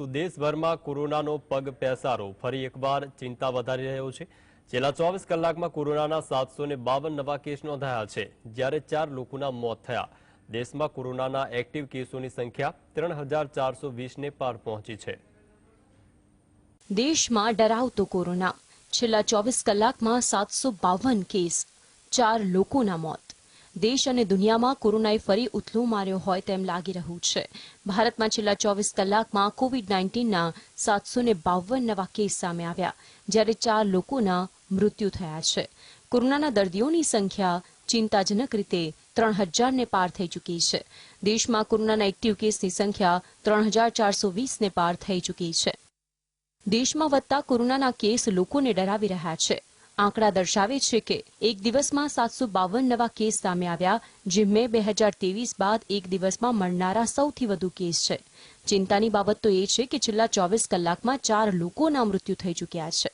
તો દેશભરમાં કોરોનાનો પગ પેસારો. ફરી એકવાર ચિંતા વધારી રહ્યો છે. છેલ્લા ચોવીસ કલાકમાં કોરોનાના સાતસો બાવન નવા કેસ નોંધાયા છે. જ્યારે ચાર લોકોના મોત થયા. દેશમાં કોરોનાના એક્ટિવ કેસોની સંખ્યા ત્રણ હજાર ચારસો વીસને પાર પહોંચી છે. દેશમાં ડરાવતો કોરોના. છેલ્લા ચોવીસ કલાકમાં સાતસો બાવન કેસ, ચાર લોકોના મોત. દેશ અને દુનિયામાં કોરોનાએ ફરી ઉથલો માર્યો હોય તેમ લાગી રહ્યું છે. ભારતમાં છેલ્લા ચોવીસ કલાકમાં કોવિડ નાઇન્ટીનના સાતસો ને બાવન નવા કેસ સામે આવ્યા, જ્યારે ચાર લોકોના મૃત્યુ થયા છે. કોરોનાના દર્દીઓની સંખ્યા ચિંતાજનક રીતે ત્રણ હજારને પાર થઈ ચૂકી છે. દેશમાં કોરોનાના એક્ટિવ કેસની સંખ્યા ત્રણ હજાર ચારસો વીસને પાર થઈ ચૂકી છે. દેશમાં વધતા કોરોનાના કેસ લોકોને ડરાવી રહ્યા છે. આંકડા દર્શાવે છે કે એક દિવસમાં સાતસો બાવન નવા કેસ સામે આવ્યા, જે મે બે હજાર ત્રેવીસ બાદ એક દિવસમાં મળનારા સૌથી વધુ કેસ છે. ચિંતાની બાબત તો એ છે કે છેલ્લા ચોવીસ કલાકમાં ચાર લોકોના મૃત્યુ થઈ ચૂક્યા છે.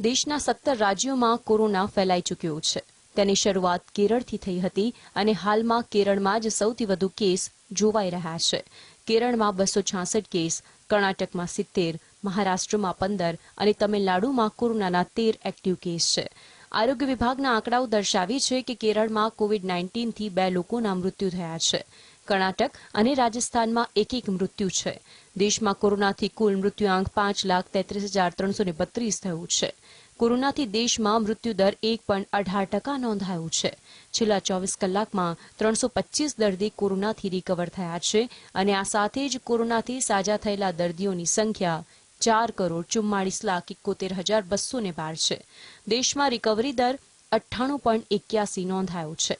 દેશના સત્તર રાજ્યોમાં કોરોના ફેલાઈ ચૂક્યો છે. તેની શરૂઆત કેરળથી થઈ હતી અને હાલમાં કેરળમાં જ સૌથી વધુ કેસ જોવાઈ રહ્યા છે. કેરળમાં બસો છાસઠ કેસ, કર્ણાટકમાં સિત્તેર, મહારાષ્ટ્રમાં પંદર અને તમિલનાડુમાં કોરોનાના તેર એક્ટિવ કેસ છે. આરોગ્ય વિભાગના આંકડાઓ દર્શાવે છે કે કેરળમાં કોવિડ નાઇન્ટીનથી બે લોકોના મૃત્યુ થયા છે. કર્ણાટક અને રાજસ્થાનમાં એક એક મૃત્યુ છે. દેશમાં કોરોનાથી કુલ મૃત્યુઆંક પાંચ લાખ તેત્રીસ હજાર ત્રણસો ને બત્રીસ થયું છે. કોરોનાથી દેશમાં મૃત્યુદર એક પોઈન્ટ અઢાર ટકા નોંધાયું છે. છેલ્લા ચોવીસ કલાકમાં ત્રણસો પચીસ દર્દી કોરોનાથી રિકવર થયા છે અને આ સાથે જ કોરોનાથી સાજા થયેલા દર્દીઓની સંખ્યા ચાર કરોડ ચુમ્માળીસ લાખ એકોતેર હજાર બસો ને બાર છે. દેશમાં રિકવરી દર અઠ્ઠાણું પોઈન્ટ એક્યાસી નોંધાયો છે.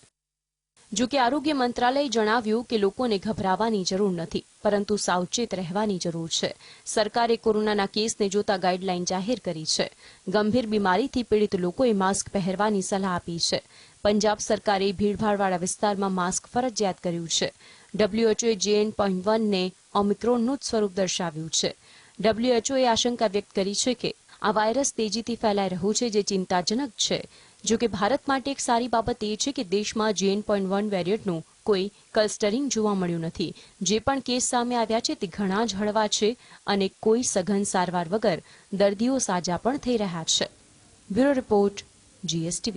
જો આરોગ્ય મંત્રાલયે જણાવ્યું કે લોકોને ગભરાવાની જરૂર નથી, પરંતુ સાવચેત રહેવાની જરૂર છે. સરકારે કોરોનાના કેસને જોતા ગાઈડલાઈન જાહેર કરી છે. ગંભીર બીમારીથી પીડિત લોકોએ માસ્ક પહેરવાની સલાહ આપી છે. પંજાબ સરકારે ભીડભાડવાળા વિસ્તારમાં માસ્ક ફરજિયાત કર્યું છે. ડબ્લ્યુએચઓએ જેએન પોઈન્ટ વનને ઓમિક્રોનનું જ સ્વરૂપ દર્શાવ્યું છે. ડબ્લ્યુએચઓએ આશંકા વ્યક્ત કરી છે કે આ વાયરસ તેજીથી ફેલાઈ રહ્યું છે જે ચિંતાજનક છે. જો કે ભારત માટે એક સારી બાબત એ છે કે દેશમાં જેએન પોઈન્ટ વન વેરિયન્ટનું કોઈ ક્લસ્ટરિંગ જોવા મળ્યું નથી. જે પણ કેસ સામે આવ્યા છે તે ઘણા જ હળવા છે અને કોઈ સઘન સારવાર વગર દર્દીઓ સાજા પણ થઈ રહ્યા છે. Bureau report GSTV